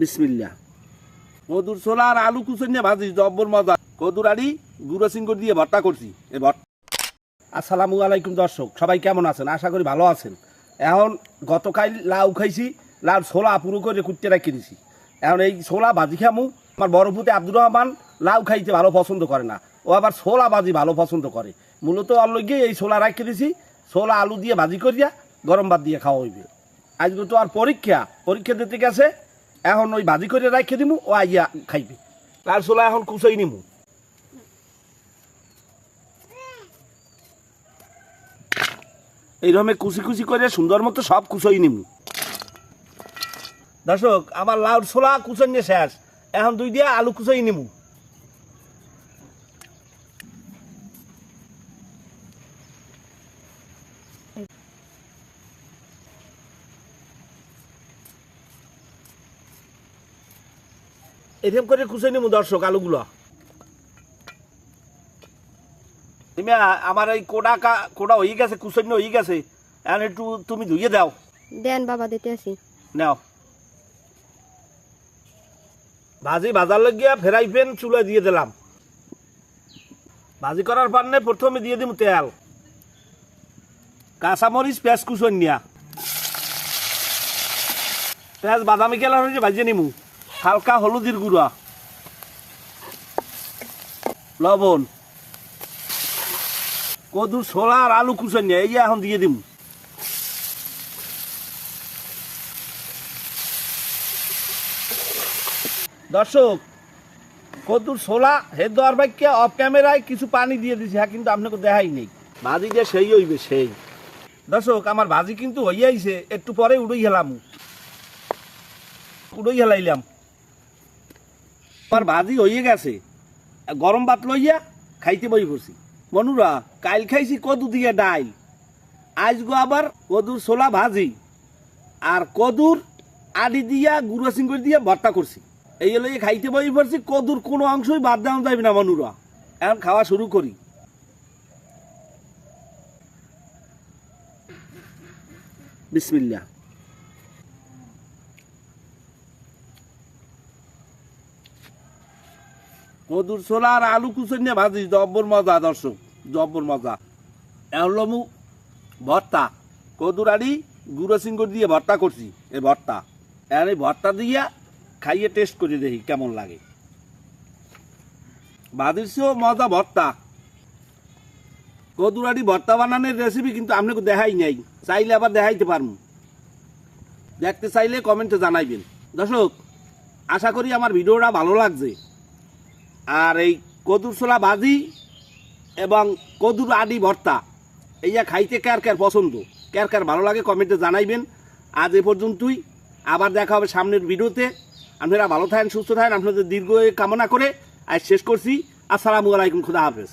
বিসমিল্লা কদুর ছোলা আর আলু কুচে নিয়ে ভাজি, জব্বর মজা। কদুর আড়ি, গুঁড়ো সিঙ্গ দিয়ে ভর্তা করছি। এ ভর্তা আসসালামু আলাইকুম দর্শক, সবাই কেমন আছেন? আশা করি ভালো আছেন। এখন গতকাল লাউ খাইছি লাউ ছোলা পুরো করে কুটতে রাখি দিছি। এখন এই ছোলা ভাজি খামু। আমার বড় পুতে আব্দুর রহমান লাউ খাইতে ভালো পছন্দ করে না। ও আবার ছোলা ভাজি ভালো পছন্দ করে। মূলত অল্লগে এই ছোলা রাখি দিছি। ছোলা আলু দিয়ে ভাজি করিয়া গরম ভাত দিয়ে খাওয়া হইবে। আজকে তো আর পরীক্ষা। পরীক্ষা দিতে গেছে। এখন ওই ভাজি করে রাখে দিমু ও আইয়া খাইবে। তার চোলা এখন কুচাই নিমু। এইরকম কুচি কুচি করে সুন্দর মতো সব কুচই নিমু। দর্শক আমার লাউ ছোলা কুচন নিয়ে শেষ। এখন দুই দিয়া আলু কুচই নিমু। এরকম করে কুচই নিমু দর্শক আলুগুলো। তুমি আমার এই কোডা কা কোডা হয়ে গেছে কুচন্য হয়ে গেছে। এখন একটু তুমি ধুইয়ে দাও। দেন বাবা দিতে আসি। নাও। ভাজি ভাজার লাগিয়া ফেরাই পেন চুলা দিয়ে দিলাম। ভাজি করার পর নে প্রথমে দিয়ে দিম তেল। কাঁচামরিচ পেঁয়াজ কুচন নিয়া পেঁয়াজ বাদামি কেলা হয়েছে ভাজিয়ে নিমু। হালকা হলুদির গুঁড়া। লবণ। কদু ছোলা আর আলু কুচন এই এখন দিয়ে দিমু। দর্শক কদ্দুর ছোলা হেদ দেওয়ার বাইকে অফ ক্যামেরায় কিছু পানি দিয়ে দিছি হ্যাঁ কিন্তু আপনাকে দেখাই নেই। ভাজি দিয়ে সেই হইবে সেই। দর্শক আমার ভাজি কিন্তু হইয়াইছে একটু পরে উড়ই হেলাম। উড়ই হেলাইলাম। আমার ভাজি হইয়ে গেছে। গরম ভাত লইয়া খাইতে বই বসি। মনুরা, কাইল খাইছি কদু দিয়ে ডাইল। আজ গো আবার কদুর ছোলা ভাজি। আর কদুর আডি দিয়া গুঁড়ো সিঙ্গুর দিয়ে ভর্তা করছি। এই হলো খাইতে বই পড়ছি কদুর কোনো অংশই বাদ দেওয়া যাবে না মনুরা। এখন খাওয়া শুরু করি। বিসমিল্লা কদুর ছোলা আর আলু কুচন নিয়ে ভাজি, জব্বর মজা দর্শক, জব্বর মজা। এখন মু, ভর্তা। কদুর আড়ি, গুঁড়ো সিঙ্গুর দিয়ে ভর্তা করছি এই ভর্তা। এখন এই ভর্তা দিয়া খাইয়ে টেস্ট করে দেখি কেমন লাগে। বাদিসও মজা ভর্তা। কদুরাটি ভর্তা বানানোর রেসিপি কিন্তু আপনাকে দেখাই নাই, চাইলে আবার দেখাইতে পারব দেখতে চাইলে কমেন্টে জানাইবেন। দর্শক, আশা করি আমার ভিডিওটা ভালো লাগছে। আর এই কদুর ছোলা ভাজি এবং কদুর আডি ভর্তা, এইয়া খাইতে কার কার পছন্দ? কার কার ভালো লাগে কমেন্টে জানাইবেন। আজ এ পর্যন্তই। আবার দেখা হবে সামনের ভিডিওতে। আপনারা ভালো থাকেন, সুস্থ থাকেন। আপনাদের দীর্ঘ কামনা করে আজ শেষ করছি। আসসালামু আলাইকুম, খুদা হাফেজ।